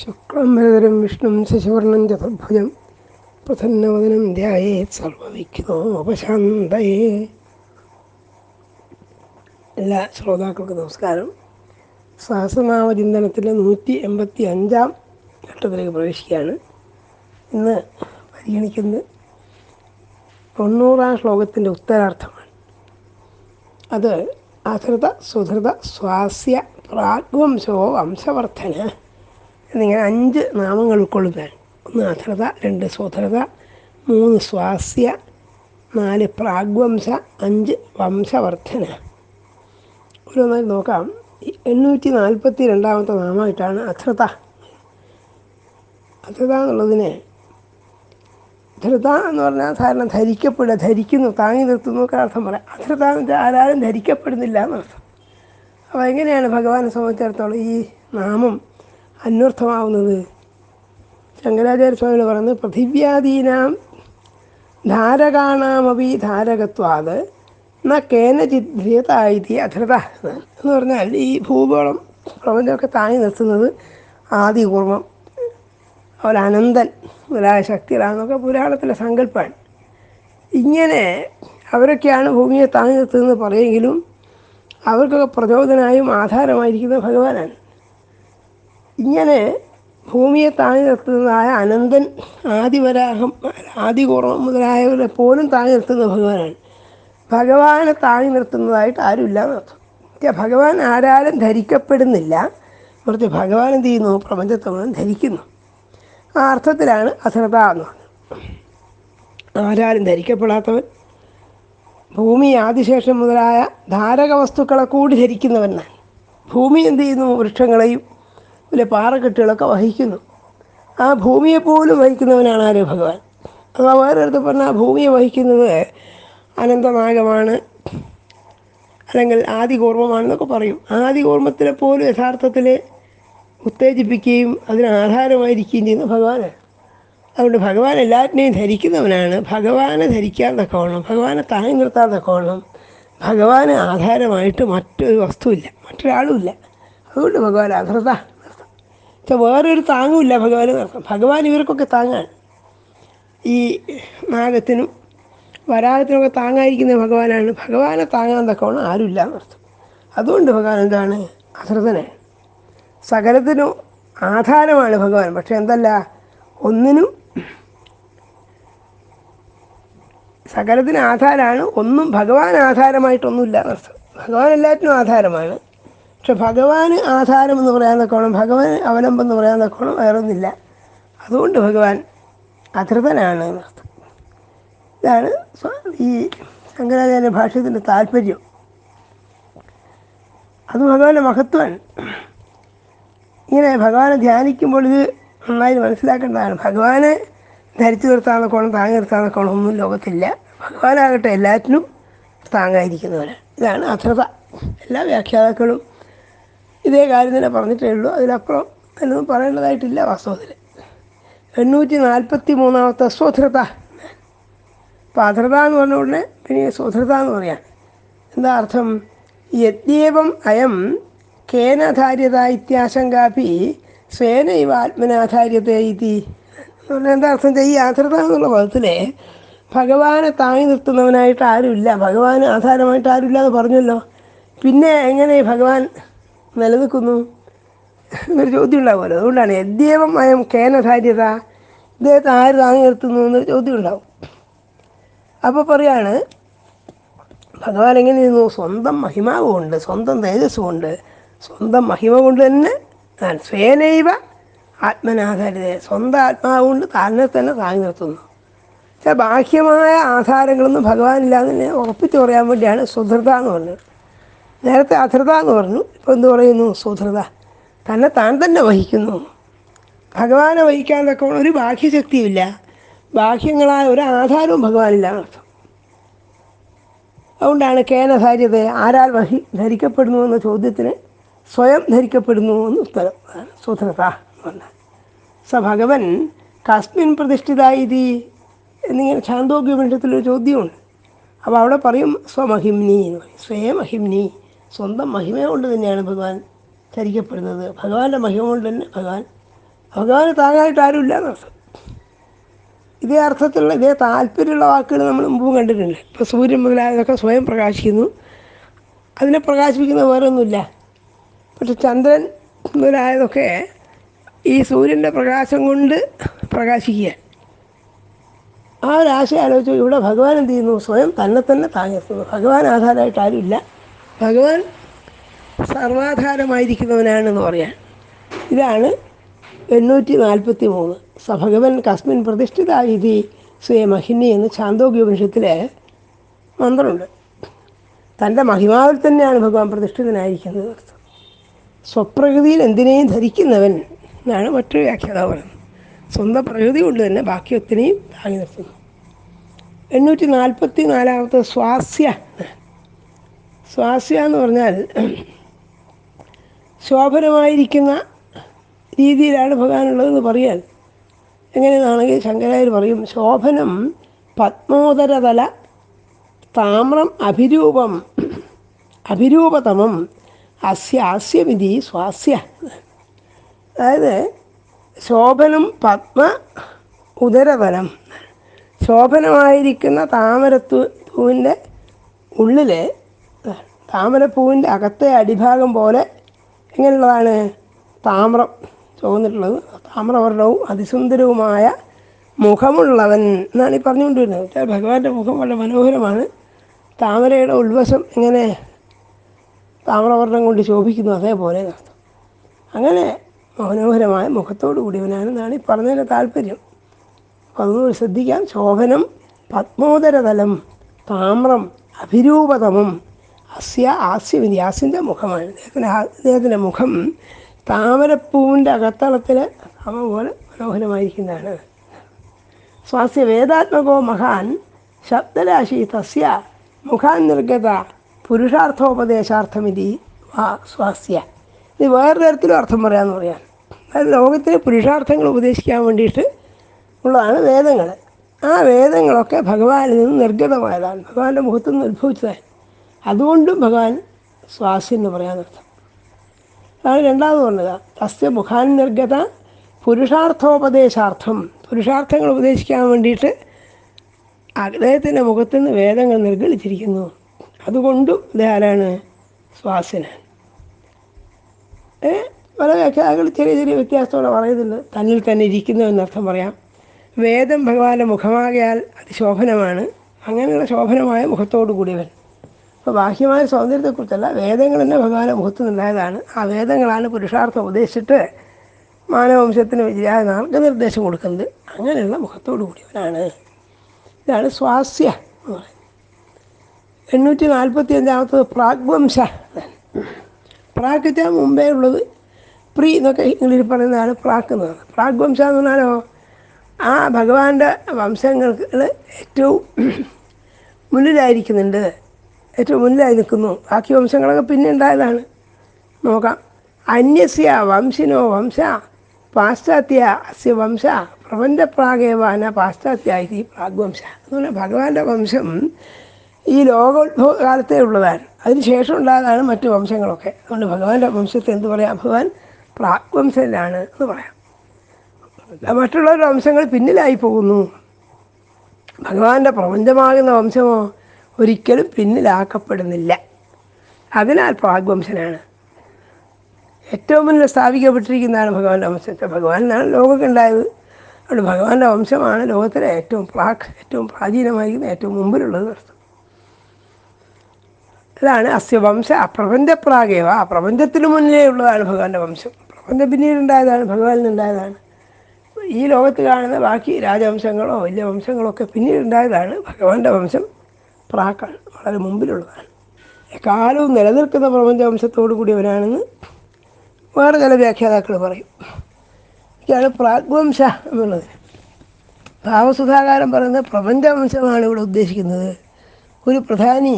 ശുക്ലംഭരധരം വിഷ്ണും ശശിവർണം ചതുർഭുജം പ്രസന്നവദനം ധ്യായേത് സർവവിഘ്നോപശാന്തയേ. എല്ലാ ശ്രോതാക്കൾക്കും നമസ്കാരം. സഹസ്രനാമചിന്തനത്തിലെ നൂറ്റി എൺപത്തി അഞ്ചാം ഘട്ടത്തിലേക്ക് പ്രവേശിക്കുകയാണ്. ഇന്ന് പരിഗണിക്കുന്നത് തൊണ്ണൂറാം ശ്ലോകത്തിന്റെ ഉത്തരാർത്ഥമാണ്. അത് അധൃത സുധൃത സ്വാസ്യ പ്രാഗ്വംശോ വംശവർദ്ധന. എന്നിങ്ങനെ അഞ്ച് നാമങ്ങൾ ഉൾക്കൊള്ളുന്നതാണ് ഒന്ന് അധരത രണ്ട് സ്വധരത മൂന്ന് സ്വാസ്യ നാല് പ്രാഗ്വംശ അഞ്ച് വംശവർദ്ധന. ഓരോന്നായി നോക്കാം. എണ്ണൂറ്റി നാൽപ്പത്തി രണ്ടാമത്തെ നാമമായിട്ടാണ് അധൃത അധൃത എന്നുള്ളതിന് ധൃത എന്ന് പറഞ്ഞാൽ സാധാരണ ധരിക്കപ്പെടുക ധരിക്കുന്നു താങ്ങി നിർത്തുന്നു ഒക്കെ അർത്ഥം പറയാം. അധൃത എന്ന് വെച്ചാൽ ആരാരും ധരിക്കപ്പെടുന്നില്ല എന്നർത്ഥം. അപ്പോൾ എങ്ങനെയാണ് ഭഗവാനെ സംബന്ധിച്ചിടത്തോളം ഈ നാമം അന്വർത്ഥമാവുന്നത്. ശങ്കരാചാര്യ സ്വാമികൾ പറയുന്നത് പൃഥിവ്യാദീനാം ധാരകാണാമപി ധാരകത്വാത് ന കേനചിത് ധൃതായിതി അധൃത എന്ന് പറഞ്ഞാൽ ഈ ഭൂഗോളം പ്രപഞ്ചമൊക്കെ താങ്ങി നിർത്തുന്നത് ആദി കൂർമ്മം ഒരു അനന്തൻ മുതലായ ശക്തികളാണെന്നൊക്കെ പുരാണത്തിലെ സങ്കല്പമാണ്. ഇങ്ങനെ അവരൊക്കെയാണ് ഭൂമിയെ താങ്ങി നിർത്തുന്നത് പറയുമെങ്കിലും അവർക്കൊക്കെ പ്രചോദനമായും ആധാരമായിരിക്കുന്നത് ഭഗവാനാണ്. ഇങ്ങനെ ഭൂമിയെ താങ്ങി നിർത്തുന്നതായ അനന്തൻ ആദിവരാഹം ആദികൂർമ്മം മുതലായവരെ പോലും താങ്ങി നിർത്തുന്ന ഭഗവാനാണ്. ഭഗവാനെ താങ്ങി നിർത്തുന്നതായിട്ട് ആരുമില്ല എന്നർത്ഥം ഭഗവാൻ ആരാലും ധരിക്കപ്പെടുന്നില്ല. മറിച്ച് ഭഗവാൻ എന്ത് ചെയ്യുന്നു? പ്രപഞ്ചത്തെ മുഴുവൻ ധരിക്കുന്നു. ആ അർത്ഥത്തിലാണ് അശ്രദ്ധ എന്ന് പറഞ്ഞത്. ആരാലും ധരിക്കപ്പെടാത്തവൻ ഭൂമി ആദിശേഷം മുതലായ ധാരക വസ്തുക്കളെ കൂടി ധരിക്കുന്നവനാണ് ഭൂമി എന്ത് ചെയ്യുന്നു? വൃക്ഷങ്ങളെയും പിന്നെ പാറക്കെട്ടുകളൊക്കെ വഹിക്കുന്നു. ആ ഭൂമിയെ പോലും വഹിക്കുന്നവനാണ് ആര്? ഭഗവാൻ. അഥവാ വേറൊരിടത്ത് പറഞ്ഞാൽ ആ ഭൂമിയെ വഹിക്കുന്നത് അനന്തനാഗമാണ് അല്ലെങ്കിൽ ആദികൂർമ്മമാണെന്നൊക്കെ പറയും. ആദികൂർമ്മത്തിലെ പോലും യഥാർത്ഥത്തിൽ ഉത്തേജിപ്പിക്കുകയും അതിന് ആധാരമായിരിക്കുകയും ചെയ്യുന്ന ഭഗവാനാണ്. അതുകൊണ്ട് ഭഗവാൻ എല്ലാറ്റിനെയും ധരിക്കുന്നവനാണ്. ഭഗവാനെ ധരിക്കാൻ തക്കവണ്ണം ഭഗവാനെ താങ്ങി നിർത്താൻ തക്കവണ്ണം ഭഗവാന് ആധാരമായിട്ട് മറ്റൊരു വസ്തുവില്ല. മറ്റൊരാളുമില്ല അതുകൊണ്ട് ഭഗവാൻ അധൃത പക്ഷെ വേറൊരു താങ്ങുമില്ല ഭഗവാന് ഭഗവാൻ ഇവർക്കൊക്കെ താങ്ങാണ്. ഈ നാഗത്തിനും വരാഹത്തിനൊക്കെ താങ്ങായിരിക്കുന്ന ഭഗവാനാണ്. ഭഗവാനെ താങ്ങാൻ തക്കവണ്ണം ആരുമില്ല എന്നർത്ഥം അതുകൊണ്ട് ഭഗവാൻ എന്താണ്? അധൃതനാണ്. സകലത്തിനും ആധാരമാണ് ഭഗവാൻ. പക്ഷെ എന്തല്ല? ഒന്നിനും സകലത്തിന് ആധാരമാണ് ഒന്നും ഭഗവാൻ ആധാരമായിട്ടൊന്നുമില്ല എന്നർത്ഥം ഭഗവാൻ എല്ലാറ്റിനും ആധാരമാണ്. പക്ഷെ ഭഗവാന് ആധാരം എന്ന് പറയാൻ തക്കോണം ഭഗവാൻ അവലംബം എന്ന് പറയാൻ തക്കോണം വേറൊന്നില്ല അതുകൊണ്ട് ഭഗവാൻ അധൃതനാണ് ഇതാണ് ഈ ശങ്കരാചാര്യ ഭാഷ്യത്തിന്റെ താല്പര്യം. അത് ഭഗവാന്റെ മഹത്വമാണ്. ഇങ്ങനെ ഭഗവാനെ ധ്യാനിക്കുമ്പോൾ ഇത് നന്നായി മനസ്സിലാക്കേണ്ടതാണ്. ഭഗവാനെ ധരിച്ചു നിർത്താവുന്ന കോണം താങ്ങി നിർത്താവുന്ന കോണമൊന്നും ലോകത്തില്ല. ഭഗവാനാകട്ടെ എല്ലാറ്റിനും താങ്ങായിരിക്കുന്നവരാണ്. ഇതാണ് അധൃത. എല്ലാ വ്യാഖ്യാതാക്കളും ഇതേ കാര്യം തന്നെ പറഞ്ഞിട്ടേ ഉള്ളൂ. അതിലപ്പുറം എന്നൊന്നും പറയേണ്ടതായിട്ടില്ല വാസ്തവത്തിൽ എണ്ണൂറ്റി നാൽപ്പത്തി മൂന്നാമത്തെ സ്വധൃത അപ്പോൾ എന്ന് പറഞ്ഞ ഉടനെ പിന്നെ സ്വധൃത എന്ന് പറയാം. എന്താ അർത്ഥം? യദ്യേവം അയം കേനധാര്യത ഇത്യാശങ്കാപി സ്വേന ഇവ ആത്മനാധാര്യത ഇതി. എന്ന് പറഞ്ഞാൽ എന്താ അർത്ഥം? ഈ ആധൃത എന്നുള്ള പദത്തിലെ ഭഗവാനെ താങ്ങി നിർത്തുന്നവനായിട്ട് ആരുമില്ല. ഭഗവാന് ആധാരമായിട്ട് ആരുമില്ല എന്ന് പറഞ്ഞല്ലോ. പിന്നെ എങ്ങനെ ഭഗവാൻ നിലനിൽക്കുന്നു എന്നൊരു ചോദ്യം ഉണ്ടാവുമല്ലോ അതുകൊണ്ടാണ് യദ്യേവം അയം കേനധാര്യത ഇദ്ദേഹത്തെ ആര് താങ്ങി നിർത്തുന്നു എന്നൊരു ചോദ്യം ഉണ്ടാവും അപ്പോൾ പറയാണ് ഭഗവാൻ എങ്ങനെ ഇരുന്നു സ്വന്തം മഹിമാവ് കൊണ്ട് സ്വന്തം തേജസ് സ്വന്തം മഹിമ കൊണ്ട് തന്നെ താൻ സ്വേനൈവ ആത്മനാധാരിത സ്വന്തം ആത്മാവ് കൊണ്ട് താനെ തന്നെ താങ്ങി നിർത്തുന്നു ബാഹ്യമായ ആധാരങ്ങളൊന്നും ഭഗവാനില്ലാതെ ഉറപ്പിച്ചു പറയാൻ വേണ്ടിയാണ് സുധൃത എന്ന് പറഞ്ഞത്. നേരത്തെ അധൃത എന്ന് പറഞ്ഞു. ഇപ്പോൾ എന്ത് പറയുന്നു? സുധൃത. തന്നെ താൻ തന്നെ വഹിക്കുന്നു. ഭഗവാനെ വഹിക്കാൻ തക്ക ഒരു ബാഹ്യശക്തിയുമില്ല. ബാഹ്യങ്ങളായ ഒരു ആധാരവും ഭഗവാനില്ല എന്നർത്ഥം. അതുകൊണ്ടാണ് കേനധാര്യത ആരാൽ വഹി ധരിക്കപ്പെടുന്നു എന്ന ചോദ്യത്തിന് സ്വയം ധരിക്കപ്പെടുന്നു എന്ന് ഉത്തരം. സുധൃത എന്ന് പറഞ്ഞാൽ. സ ഭഗവൻ കസ്മിൻ ഇതി എന്നിങ്ങനെ ഛാന്തോഗ്യപണ്ഡത്തിലൊരു ചോദ്യമുണ്ട്. അപ്പോൾ അവിടെ പറയും സ്വമഹിംനി എന്ന് പറയും. സ്വയമഹിംനി. സ്വന്തം മഹിമ കൊണ്ട് തന്നെയാണ് ഭഗവാൻ ധരിക്കപ്പെടുന്നത്. ഭഗവാന്റെ മഹിമ കൊണ്ട് തന്നെ ഭഗവാൻ ഭഗവാന് താങ്ങായിട്ട് ആരുമില്ല എന്നർത്ഥം ഇതേ അർത്ഥത്തിലുള്ള ഇതേ താല്പര്യമുള്ള വാക്കുകൾ നമ്മൾ മുമ്പും കണ്ടിട്ടുണ്ട്. ഇപ്പോൾ സൂര്യൻ മുതലായതൊക്കെ സ്വയം പ്രകാശിക്കുന്നു. അതിനെ പ്രകാശിപ്പിക്കുന്ന വേറൊന്നുമില്ല. പക്ഷെ ചന്ദ്രൻ മുതലായതൊക്കെ ഈ സൂര്യന്റെ പ്രകാശം കൊണ്ട് പ്രകാശിക്കുക. ആ ഒരു ആശയം ആലോചിച്ചു ഇവിടെ ഭഗവാൻ എന്ത് ചെയ്യുന്നു? സ്വയം തന്നെ തന്നെ താങ്ങിയെത്തുന്നു ഭഗവാൻ ആധാരമായിട്ട് ആരുമില്ല. ഭഗവാൻ സർവാധാരമായിരിക്കുന്നവനാണെന്ന് പറയാൻ. ഇതാണ് എണ്ണൂറ്റി നാൽപ്പത്തി മൂന്ന് സ ഭഗവൻ കസ്മിൻ ഇതി സ്വയമഹിനി എന്ന് ചാന്തോഗ്യോപനിഷത്തിലെ മന്ത്രമുണ്ട്. തന്റെ മഹിമാവിൽ തന്നെയാണ് ഭഗവാൻ പ്രതിഷ്ഠിതനായിരിക്കുന്നത്. സ്വപ്രകൃതിയിൽ എന്തിനേയും ധരിക്കുന്നവൻ എന്നാണ് മറ്റൊരു വ്യാഖ്യാതാവ് പറയുന്നത്. സ്വന്തം പ്രകൃതി കൊണ്ട് തന്നെ ബാക്കി ഒത്തിനെയും താങ്ങി നിർത്തുന്നു. എണ്ണൂറ്റി നാൽപ്പത്തി നാലാമത്തെ സ്വാസ്യ സ്വാസ്യ എന്ന് പറഞ്ഞാൽ ശോഭനമായിരിക്കുന്ന രീതിയിലാണ് ഭഗവാനുള്ളതെന്ന് പറയാൻ എങ്ങനെയാണെങ്കിൽ ശങ്കരായർ പറയും ശോഭനം പത്മോദരതല താമ്രം അഭിരൂപം അഭിരൂപതമം അസ്യ ആസ്യമിതി സ്വാസ്യ. അതായത് ശോഭനം പത്മ ഉദരതലം. ശോഭനമായിരിക്കുന്ന താമരത്തു പൂവിന്റെ ഉള്ളിൽ താമരപ്പൂവിന്റെ അകത്തെ അടിഭാഗം പോലെ എങ്ങനെയുള്ളതാണ്? താമ്രം തോന്നിട്ടുള്ളത് താമ്രവർണവും അതിസുന്ദരവുമായ മുഖമുള്ളവൻ എന്നാണ് ഈ പറഞ്ഞുകൊണ്ടിരുന്നത്. ഭഗവാന്റെ മുഖം വളരെ മനോഹരമാണ്. താമരയുടെ ഉൾവശം ഇങ്ങനെ താമ്രവർണം കൊണ്ട് ശോഭിക്കുന്നു അതേപോലെ അർത്ഥം അങ്ങനെ മനോഹരമായ മുഖത്തോടു കൂടിയവനാണെന്നാണ് ഈ പറഞ്ഞതിന്റെ താല്പര്യം. അപ്പോൾ അതൊന്നുകൂടി ശ്രദ്ധിക്കാം. ശോഭനം പത്മോദരതലം താമ്രം അഭിരൂപതമം അസ്യ ആസ്യവിധി ആസ്യന്റെ മുഖമാണ്. അദ്ദേഹത്തിന്റെ അദ്ദേഹത്തിന്റെ മുഖം താമരപ്പൂവിന്റെ അകത്തളത്തിൽ അവ പോലെ മനോഹരമായിരിക്കുന്നതാണ്. സ്വാസ്യ വേദാത്മകോ മഹാൻ ശബ്ദരാശി തസ്യ മുഖാൻ നിർഗത പുരുഷാർത്ഥോപദേശാർത്ഥമിതി വാ സ്വാസ്യ. ഇത് വേറെ തരത്തിലും അർത്ഥം പറയാമെന്ന് പറയാൻ അതായത് ലോകത്തിലെ പുരുഷാർത്ഥങ്ങൾ ഉപദേശിക്കാൻ വേണ്ടിയിട്ട് ഉള്ളതാണ് വേദങ്ങൾ. ആ വേദങ്ങളൊക്കെ ഭഗവാനിൽ നിന്ന് നിർഗതമായതാണ്. ഭഗവാന്റെ മുഖത്തു നിന്ന് ഉത്ഭവിച്ചതാണ് അതുകൊണ്ടും ഭഗവാൻ സ്വാസ്യം എന്ന് പറയാൻ പറയാനർത്ഥം അതാണ് രണ്ടാമത് പറഞ്ഞത്. തസ്യ മുഖാൻ നിർഗത പുരുഷാർത്ഥോപദേശാർത്ഥം. പുരുഷാർത്ഥങ്ങൾ ഉപദേശിക്കാൻ വേണ്ടിയിട്ട് അദ്ദേഹത്തിന്റെ മുഖത്തു നിന്ന് വേദങ്ങൾ നിർഗളിച്ചിരിക്കുന്നു. അതുകൊണ്ടും അദ്ദേഹം ആരാണ്? സ്വാസിനാൻ ഏ പല വ്യാഖ്യാനങ്ങൾ ചെറിയ ചെറിയ വ്യത്യാസത്തോടെ പറയുന്നുണ്ട്. തന്നിൽ തന്നെ ഇരിക്കുന്നു എന്നർത്ഥം പറയാം. വേദം ഭഗവാന്റെ മുഖമാകയാൽ അതിശോഭനമാണ്. അങ്ങനെയുള്ള ശോഭനമായ മുഖത്തോടു കൂടിയവൻ അപ്പോൾ ബാഹ്യമായ സൗന്ദര്യത്തെക്കുറിച്ചല്ല വേദങ്ങൾ തന്നെ ഭഗവാന്റെ മുഖത്ത് നിന്നുണ്ടായതാണ് ആ വേദങ്ങളാണ് പുരുഷാർത്ഥം ഉപദേശിച്ചിട്ട് മാനവംശത്തിന് വിജയായ മാർഗനിർദ്ദേശം കൊടുക്കുന്നത്. അങ്ങനെയുള്ള മുഖത്തോടു കൂടിയവനാണ്. ഇതാണ് സ്വാസ്യ എന്ന് പറയുന്നത്. എണ്ണൂറ്റി നാൽപ്പത്തി അഞ്ചാമത്തത് പ്രാഗ്വംശ പ്രാഗ് മുമ്പേ ഉള്ളത് പ്രീ എന്നൊക്കെ ഇംഗ്ലീഷിൽ പറയുന്നതാണ് പ്രാക്ക് എന്ന് പറയുന്നത്. പ്രാഗ്വംശ എന്ന് പറഞ്ഞാലോ ആ ഭഗവാന്റെ വംശങ്ങൾക്ക് ഏറ്റവും മുന്നിലായിരിക്കുന്നുണ്ട്. ഏറ്റവും മുന്നിലായി നിൽക്കുന്നു. ബാക്കി വംശങ്ങളൊക്കെ പിന്നെ ഉണ്ടായതാണ്. നോക്കാം. അന്യസ്യ വംശിനോ വംശ പാശ്ചാത്യ അസ്യ വംശ പ്രപഞ്ചപ്രാഗേവാന ഇത് പ്രാഗ്വംശ. എന്ന് പറഞ്ഞാൽ ഭഗവാന്റെ വംശം ഈ ലോകോത്ഭവ കാലത്തേ ഉള്ളതാണ് അതിനുശേഷം ഉണ്ടായതാണ് മറ്റു വംശങ്ങളൊക്കെ. അതുകൊണ്ട് ഭഗവാന്റെ വംശത്തെ എന്ത് പറയാം? ഭഗവാൻ പ്രാഗ്വംശനാണ് എന്ന് പറയാം. മറ്റുള്ളവരുടെ വംശങ്ങൾ പിന്നിലായി പോകുന്നു. ഭഗവാന്റെ പ്രപഞ്ചമാകുന്ന വംശമോ ഒരിക്കലും പിന്നിലാക്കപ്പെടുന്നില്ല. അതിനാൽ പ്രാഗ്വംശനാണ് ഏറ്റവും മുന്നിൽ സ്ഥാപിക്കപ്പെട്ടിരിക്കുന്നതാണ് ഭഗവാന്റെ വംശം. ഭഗവാനാണ് ലോകമൊക്കെ ഉണ്ടായത്. അതുകൊണ്ട് ഭഗവാന്റെ വംശമാണ് ലോകത്തിലെ ഏറ്റവും പ്രാക് ഏറ്റവും പ്രാചീനമായിരിക്കുന്ന ഏറ്റവും മുമ്പിലുള്ളത് വസ്തു അതാണ് അസ്യ വംശ പ്രപഞ്ചപ്രാഗേവ പ്രപഞ്ചത്തിന് മുന്നിലേ ഉള്ളതാണ് ഭഗവാന്റെ വംശം. പ്രപഞ്ചം പിന്നീട് ഉണ്ടായതാണ് ഭഗവാനിൽ നിന്നുണ്ടായതാണ്. ഈ ലോകത്ത് കാണുന്ന ബാക്കി രാജവംശങ്ങളോ വലിയ വംശങ്ങളോ ഒക്കെ പിന്നീട് ഉണ്ടായതാണ് ഭഗവാന്റെ വംശം. പ്രാക്കാണ് വളരെ മുമ്പിലുള്ളതാണ്. എക്കാലവും നിലനിൽക്കുന്ന പ്രപഞ്ചവംശത്തോടു കൂടിയവനാണെന്ന് വേറെ ചില വ്യാഖ്യാതാക്കൾ പറയും. ഇതാണ് പ്രാഗ്വംശ എന്നുള്ളത്. ഭാവസുധാകാരം പറയുന്നത് പ്രപഞ്ചവംശമാണ് ഇവിടെ ഉദ്ദേശിക്കുന്നത്. ഒരു പ്രധാനി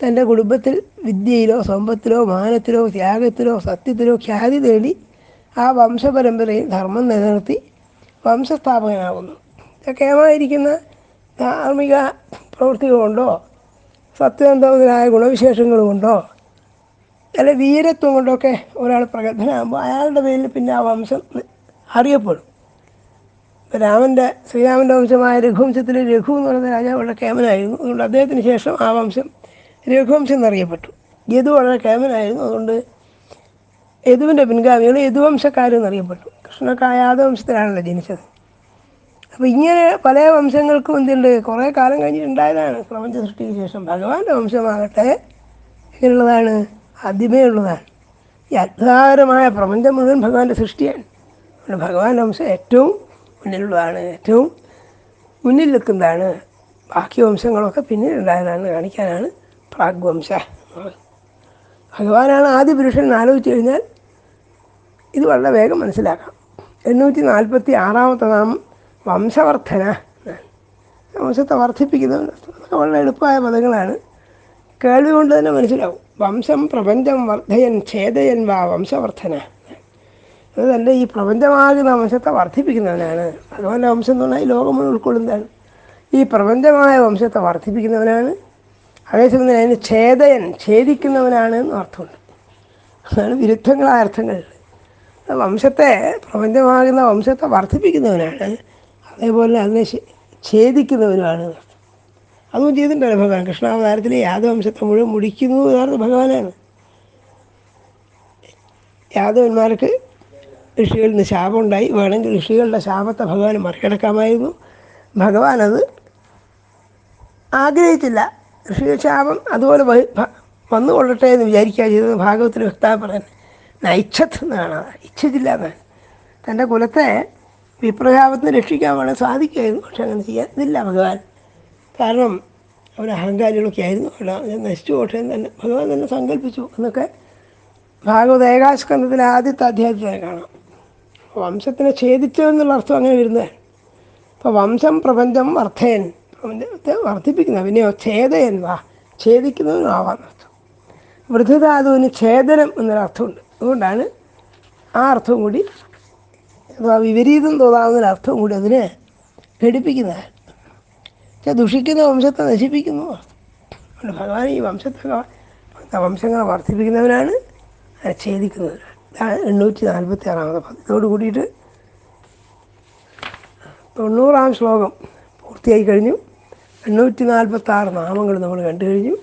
തന്റെ കുടുംബത്തിൽ വിദ്യയിലോ സമ്പത്തിലോ മാനത്തിലോ ത്യാഗത്തിലോ സത്യത്തിലോ ഖ്യാതി നേടി ആ വംശപരമ്പരയിൽ ധർമ്മം നിലനിർത്തി വംശസ്ഥാപകനാകുന്നു കേമായിരിക്കുന്ന ധാർമ്മിക പ്രവൃത്തികൾ കൊണ്ടോ സത്യസന്ധമായ ഗുണവിശേഷങ്ങൾ കൊണ്ടോ അല്ല വീരത്വം കൊണ്ടൊക്കെ ഒരാൾ പ്രഗത്ഭനാകുമ്പോൾ അയാളുടെ പേരിൽ പിന്നെ ആ വംശം അറിയപ്പെടും. രാമന്റെ ശ്രീരാമന്റെ വംശമായ രഘുവംശത്തിൽ രഘു എന്ന് പറയുന്ന രാജാവ് വളരെ കേമനായിരുന്നു. അതുകൊണ്ട് അദ്ദേഹത്തിന് ശേഷം ആ വംശം രഘുവംശം എന്നറിയപ്പെട്ടു. യദു വളരെ കേമനായിരുന്നു. അതുകൊണ്ട് യദുവിന്റെ പിൻഗാമികൾ യദുവംശക്കാരെന്നറിയപ്പെട്ടു. കൃഷ്ണൊക്കെ ആ യാദവംശത്തിലാണല്ലോ ജനിച്ചത്. അപ്പോൾ ഇങ്ങനെ പല വംശങ്ങൾക്കും എന്തുണ്ട്? കുറേ കാലം കഴിഞ്ഞിട്ടുണ്ടായതാണ് പ്രപഞ്ച സൃഷ്ടിക്ക് ശേഷം ഭഗവാന്റെ വംശമാകട്ടെ എങ്ങനെയുള്ളതാണ് ആദ്യമേ ഉള്ളതാണ്. ഈ അത്ഭുതകരമായ പ്രപഞ്ചം മുഴുവൻ ഭഗവാന്റെ സൃഷ്ടിയാണ്. അതുകൊണ്ട് ഭഗവാന്റെ വംശം ഏറ്റവും മുന്നിലുള്ളതാണ്. ഏറ്റവും മുന്നിൽ നിൽക്കുന്നതാണ്. ബാക്കി വംശങ്ങളൊക്കെ പിന്നീടുണ്ടായതാണ് കാണിക്കാനാണ് പ്രാഗ്വംശ. ഭഗവാനാണ് ആദ്യ പുരുഷൻ ആലോചിച്ച് കഴിഞ്ഞാൽ ഇത് വളരെ വേഗം മനസ്സിലാക്കാം. എണ്ണൂറ്റി നാൽപ്പത്തി ആറാമത്തെ നാമം വംശവർദ്ധന. വംശത്തെ വർദ്ധിപ്പിക്കുന്ന വളരെ എളുപ്പമായ പദങ്ങളാണ്. കേൾവി കൊണ്ട് തന്നെ മനസ്സിലാവും. വംശം പ്രപഞ്ചം വർദ്ധയൻ ഛേദയൻ വാ വംശവർദ്ധന. അത് തന്നെ ഈ പ്രപഞ്ചമാകുന്ന വംശത്തെ വർദ്ധിപ്പിക്കുന്നവനാണ്. ഭഗവാന്റെ വംശം എന്ന് പറഞ്ഞാൽ ഈ ലോകം ഉൾക്കൊള്ളുന്നതാണ്. ഈ പ്രപഞ്ചമായ വംശത്തെ വർദ്ധിപ്പിക്കുന്നവനാണ്. അതേസമയം തന്നെ അതിന് ഛേദയൻ ഛേദിക്കുന്നവനാണ് എന്ന് അർത്ഥമുണ്ട്. അതാണ് വിരുദ്ധങ്ങളായ അർത്ഥങ്ങളിൽ വംശത്തെ പ്രപഞ്ചമാകുന്ന വംശത്തെ വർദ്ധിപ്പിക്കുന്നവനാണ്. അതേപോലെ അതിനെ ഛേദിക്കുന്നവരുമാണ്. അതും ചെയ്തിട്ടുണ്ട് ഭഗവാൻ. കൃഷ്ണാവതാരത്തിലെ യാദവംശത്തെ മുഴുവൻ മുടിക്കുന്നു എന്നാണ് ഭഗവാനാണ്. യാദവന്മാർക്ക് ഋഷികളിൽ നിന്ന് ശാപമുണ്ടായി. വേണമെങ്കിൽ ഋഷികളുടെ ശാപത്തെ ഭഗവാൻ മറികടക്കാമായിരുന്നു. ഭഗവാൻ അത് ആഗ്രഹിച്ചില്ല. ഋഷികൾ ശാപം അതുപോലെ വന്നുകൊള്ളട്ടെ എന്ന് വിചാരിക്കുക ചെയ്തത് ഭാഗവത്തിൽ വ്യക്തമായി പറയാൻ നൈച്ഛത്ത് എന്നാണ്. ഇച്ഛിച്ചില്ല എന്നാണ് തന്റെ കുലത്തെ വിപ്രശാപത്തിന് രക്ഷിക്കാൻ വേണം. സാധിക്കുമായിരുന്നു പക്ഷെ അങ്ങനെ ചെയ്യാതില്ല ഭഗവാൻ. കാരണം അവർ അഹങ്കാരികളൊക്കെ ആയിരുന്നു. അവിടെ നശിച്ചു പോട്ടെ തന്നെ ഭഗവാൻ തന്നെ സങ്കല്പിച്ചു. എന്നൊക്കെ ഭാഗവത ഏകാസ്കന്ധത്തിൽ ആദ്യത്തെ അധ്യായത്തിൽ കാണാം. വംശത്തിനെ ഛേദിച്ചു എന്നുള്ള അർത്ഥം അങ്ങനെ വരുന്നതാണ് അപ്പോൾ വംശം പ്രപഞ്ചം വർദ്ധയൻ. പ്രപഞ്ചത്തെ വർദ്ധിപ്പിക്കുന്ന. പിന്നെയോ ഛേദയൻ വാ. ഛേദിക്കുന്നതിനാവാന്ന് അർത്ഥം. വൃദ്ധധാതുവിന് ഛേദനം എന്നൊരർത്ഥമുണ്ട്. അതുകൊണ്ടാണ് ആ അർത്ഥവും കൂടി അഥവാ വിപരീതം തോന്നാവുന്ന അർത്ഥം കൂടി അതിനെ ഘടിപ്പിക്കുന്നതാണ്. ദുഷിക്കുന്ന വംശത്തെ നശിപ്പിക്കുന്നു. അതുകൊണ്ട് ഭഗവാൻ ഈ വംശത്തെ വംശങ്ങളെ വർദ്ധിപ്പിക്കുന്നവനാണ് ഛേദിക്കുന്നവനാണ് ഇതാണ് എണ്ണൂറ്റി നാൽപ്പത്തി ആറാമത്തെ പദം കൂടിയിട്ട് തൊണ്ണൂറാം ശ്ലോകം പൂർത്തിയായി കഴിഞ്ഞു. എണ്ണൂറ്റി നാൽപ്പത്തി ആറ് നാമങ്ങൾ നമ്മൾ കണ്ടു കഴിഞ്ഞു.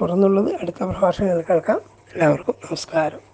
തുടർന്നുള്ളത് അടുത്ത പ്രഭാഷണങ്ങൾ കേൾക്കാം. എല്ലാവർക്കും നമസ്കാരം.